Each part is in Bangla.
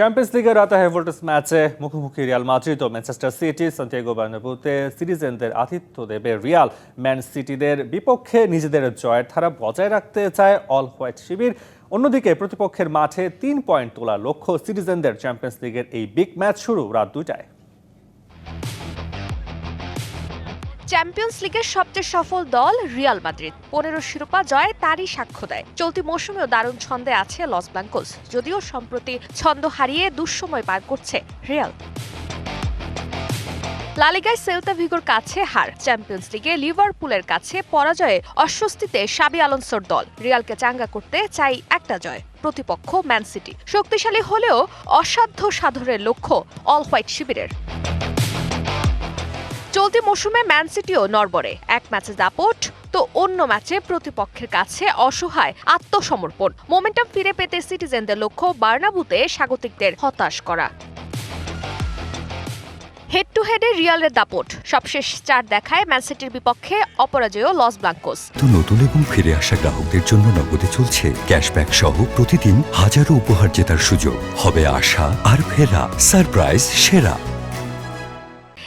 চ্যাম্পিয়ন্স লিগের রাতে হেভোল্টস ম্যাচে মুখোমুখি রিয়াল মাদ্রিদ ও ম্যানচেস্টার সিটি সান্তিয়াগো বার্নাবুতে সিটিজেনদের আতিথ্য দেবে রিয়াল ম্যান সিটিদের বিপক্ষে নিজেদের জয়ের ধারা বজায় রাখতে চায় অল হোয়াইট শিবির। অন্যদিকে প্রতিপক্ষের মাঠে তিন পয়েন্ট তোলা লক্ষ্য সিটিজেনদের চ্যাম্পিয়ন্স লিগের এই বিগ ম্যাচ শুরু রাত দুইটায়। চ্যাম্পিয়ন্স লিগের সবচেয়ে সফল দল রিয়াল মাদ্রিদ। পনেরো শিরোপা জয় তারই সাক্ষ্য দেয়। চলতি মৌসুমেও দারুণ ছন্দে আছে লস ব্লাঙ্কোস, যদিও সম্প্রতি ছন্দ হারিয়ে দুঃসময় পার করছে রিয়াল। লালিগায় সেলতা ভিগোর কাছে হার। চ্যাম্পিয়ন্স লিগে লিভারপুলের কাছে পরাজয়ে অস্বস্তিতে সাবি আলোনসোর দল। রিয়ালকে চাঙ্গা করতে চাই একটা জয়, প্রতিপক্ষ ম্যান সিটি। শক্তিশালী হলেও অসাধ্য সাধনের লক্ষ্য অল হোয়াইট শিবিরের। চলতি মৌসুমে ম্যান সিটিও নরবরে এক ম্যাচে দাপট, তো অন্য ম্যাচে প্রতিপক্ষের কাছে অসহায় আত্মসমর্পণ। মোমেন্টাম ফিরে পেতে সিটিজেনদের লক্ষ্য বার্নাবুতে স্বাগতিকদের হতাশ করা। হেড টু হেডে রিয়ালের দাপট। সবশেষ চার দেখায় ম্যান সিটির বিপক্ষে অপরাজয় লস ব্লাঙ্কোস। তো নতুন এবং ফিরে আসা গ্রাহকদের জন্য নগদে চলছে ক্যাশব্যাক সহ প্রতিদিন হাজারো উপহার জেতার সুযোগ। হবে আশা আর ফেরা, সারপ্রাইজ, সেরা।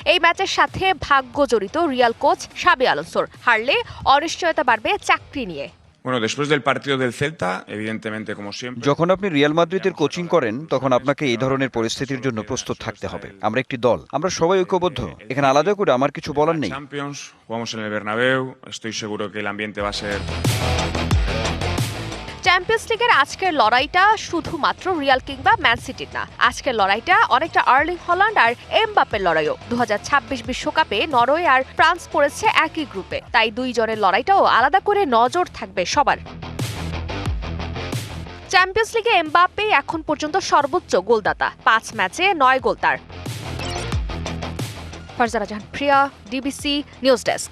এই ম্যাচের সাথে ভাগ্য জড়িত রিয়াল কোচ সাবি আলোনসোর। হারলে অনিশ্চয়তা বাড়বে চাকরি নিয়ে। Bueno, después del partido del Celta, evidentemente, como siempre. যখন আপনি রিয়াল মাদ্রিদের কোচিং করেন তখন আপনাকে এই ধরনের পরিস্থিতির জন্য প্রস্তুত থাকতে হবে। আমরা একটি দল আমরা সবাই ঐক্যবদ্ধ। এখানে আলাদা করে আমার কিছু বলার নেই। চ্যাম্পিয়ন্স লিগের আজকের লড়াইটা শুধুমাত্র রিয়াল কিংবা ম্যান সিটির না। আজকের লড়াইটা অনেকটা আর্লিং হল্যান্ড আর এমবাপের লড়াইও। দু বিশ্বকাপে নরওয়ে আর ফ্রান্স পড়েছে একই গ্রুপে। তাই দুই জনের লড়াইটাও আলাদা করে নজর থাকবে সবার। চ্যাম্পিয়ন্স লিগে এমবাপে এখন পর্যন্ত সর্বোচ্চ গোলদাতা। পাঁচ ম্যাচে নয় গোল তার। Farzana Jahan, Priya DBC news desk